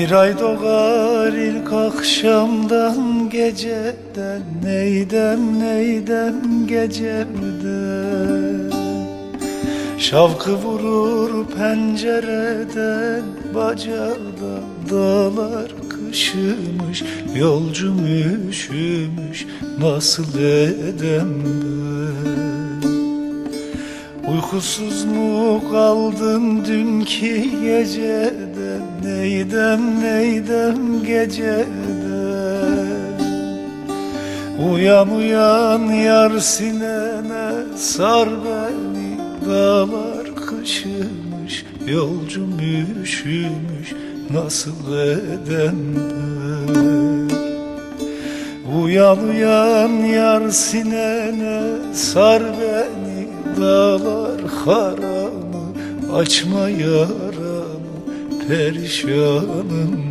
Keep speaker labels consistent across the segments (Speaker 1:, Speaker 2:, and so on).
Speaker 1: Bir ay doğar ilk akşamdan geceden Neydem neydem gecemden Şavkı vurur pencereden Bacadan dağlar kışımış Yolcum üşümüş nasıl edem ben Uykusuz mu kaldın dünkü geceden Neydem neydem geceden? Uyan uyan yar sinene sar beni Dağlar kışımış yolcum üşümüş Nasıl edem ben? Uyan uyan yar sinene sar beni Dağlar haramı açma yaramı Perişanım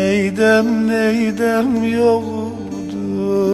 Speaker 1: Neydem neydem yoktu